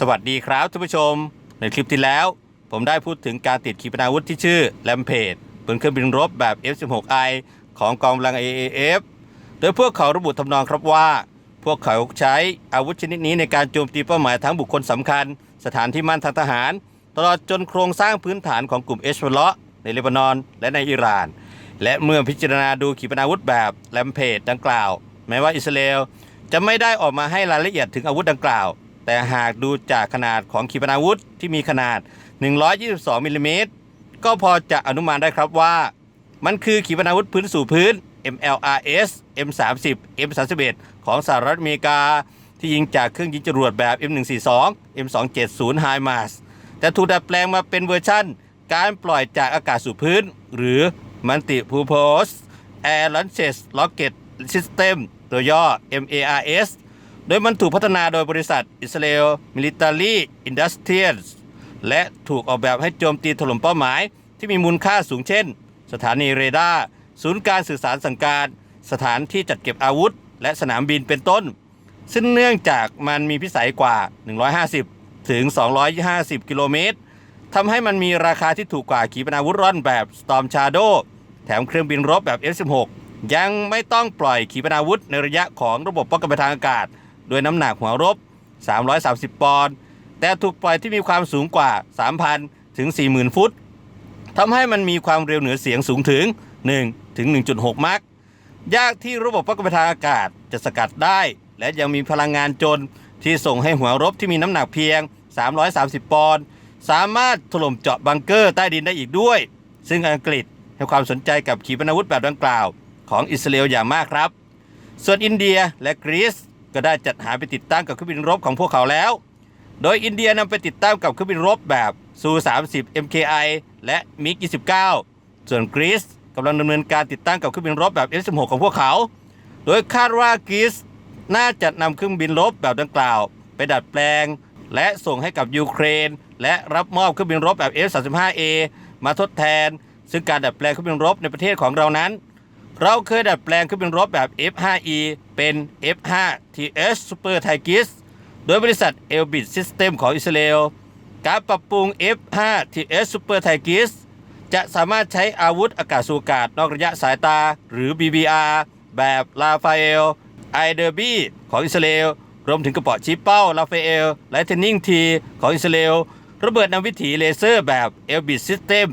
สวัสดีครับท่านผู้ชม ในคลิปที่แล้ว ผมได้พูดถึงการติดขีปนาวุธที่ชื่อแลมเพจบนเครื่องบินรบแบบ F-16I ของกองกำลัง AAF โดยพวกเขาระบุทำนองครับว่า พวกเขาใช้อาวุธชนิดนี้ในการโจมตีเป้าหมายทั้งบุคคลสำคัญ สถานที่มั่นทางทหาร ตลอดจนโครงสร้างพื้นฐานของกลุ่มเอชวลาในเลบานอนและในอิหร่าน และเมื่อพิจารณาดูขีปนาวุธแบบแลมเพจดังกล่าว แม้ว่าอิสราเอลจะไม่ได้ออกมาให้รายละเอียดถึงอาวุธดังกล่าว แต่หากดูจากขนาดของขีปนาวุธที่มีขนาด 122มิลลิเมตรก็พอจะอนุมานได้ครับว่า มันคือขีปนาวุธพื้นสู่พื้น MLRS M30 M31 ของสหรัฐอเมริกา ที่ยิงจากเครื่องยิงจรวดแบบ M142 M270 HIMARS แต่ถูกดัดแปลงมาเป็นเวอร์ชั่น การปล่อยจากอากาศสู่พื้น หรือ Multi Purpose Air Launches Rocket System ตัวย่อ MARS โดยมันถูกพัฒนาโดยบริษัท Israel Military Industries และถูกออกแบบให้โจมตีถล่มเป้าหมาย ที่มีมูลค่าสูงเช่น สถานีเรดาร์ศูนย์การสื่อสารสังการ สถานที่จัดเก็บอาวุธ และสนามบินเป็นต้น ซึ่งเนื่องจากมันมีพิสัยกว่า 150 ถึง 250 กิโลเมตรทำให้มันมีราคาที่ถูกกว่าขีปนาวุธร่อนแบบ Storm Shadow แถมเครื่องบินรบแบบ F-16 ยังไม่ต้องปล่อยขีปนาวุธในระยะของระบบป้องกันทางอากาศ ด้วยน้ำหนักหัวรบ 330 ปอนด์แต่ถูกปล่อยที่มีความสูงกว่า 3,000 ถึง 40,000 ฟุตทำให้มันมีความเร็วเหนือเสียงสูงถึง 1 ถึง 1.6 มัก ยากที่ระบบป้องกันทางอากาศจะสกัดได้ และยังมีพลังงานจนที่ส่งให้หัวรบที่มีน้ำหนักเพียง 330 ปอนด์สามารถถล่มเจาะบังเกอร์ใต้ดินได้อีกด้วย ซึ่งอังกฤษให้ความสนใจกับขีปนาวุธแบบดังกล่าว ของอิสราเอลอย่างมากครับ ส่วนอินเดียและกรีซ ก็ได้จัดหาไปติดตั้งกับเครื่องบินรบของพวกเขาแล้ว โดยอินเดียนำไปติดตั้งกับเครื่องบินรบแบบซู 30 MKI และมิก29 ส่วนกรีซกำลังดำเนินการติดตั้งกับเครื่องบินรบแบบ F16 ของพวกเขา โดยคาดว่ากรีซน่าจะนำเครื่องบินรบแบบดังกล่าว ไปดัดแปลง และส่งให้กับยูเครน และรับมอบเครื่องบินรบแบบ F35A มาทดแทน ซึ่งการดัดแปลงเครื่องบินรบในประเทศของเรานั้น เราเคยดัดแปลงเครื่องบินรบแบบ F5E เป็น F5 TS Super t i g i s โดยบริษัท Elbit System ของอิสราเอล การปรับปรุง F5 TS Super t i g i s จะสามารถใช้อาวุธอากาศสู่อากาศนอกระยะสายตา หรือ BBR แบบลาฟาเอลไอเดอร์บีของอิสราเอล รวมถึงกระเป๋าชี้เป้าลาฟาเอลและเทนนิงทีของอิสราเอล ระเบิดนำวิถีเลเซอร์แบบ Elbit System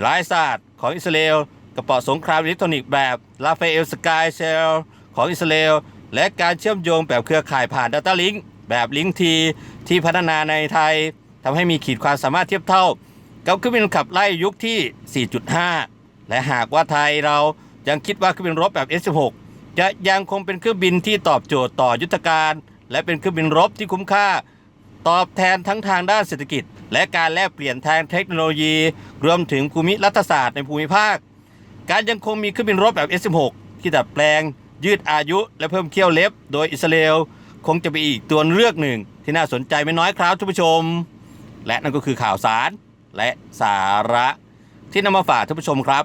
ไลซาดของอิสราเอล กระเป๋าสงครามอิเล็กทรอนิกส์แบบลาฟาเอลสกายเชลของอิสราเอลและการเชื่อมโยงแบบเครือข่ายผ่าน Data Link แบบลิงทีที่พัฒนาในไทยทำให้มีขีดความสามารถเทียบเท่า กับเครื่องบินขับไล่ยุคที่ 4.5 และหากว่าไทยเรายังคิดว่าเครื่องบินรบแบบ S16 จะยังคงเป็นเครื่องบินที่ตอบโจทย์ต่อยุทธการ และเป็นเครื่องบินรบที่คุ้มค่า ตอบแทนทั้งทางด้านเศรษฐกิจ และการแลกเปลี่ยนทางเทคโนโลยี รวมถึงภูมิรัฐศาสตร์ในภูมิภาค การยังคงมีเครื่องบินรบแบบ S16 ที่ดัดแปลง ยืดอายุและเพิ่มเขี้ยวเล็บ โดยอิสราเอลคงจะเป็นอีกตัวเลือกหนึ่ง ที่น่าสนใจไม่น้อยครับท่านผู้ชม และนั่นก็คือข่าวสารและสาระที่นำมาฝากท่านผู้ชมครับ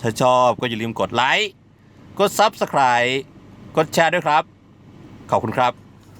ถ้าชอบก็อย่าลืมกดไลค์ กด Subscribe กดแชร์ด้วยครับ ขอบคุณครับ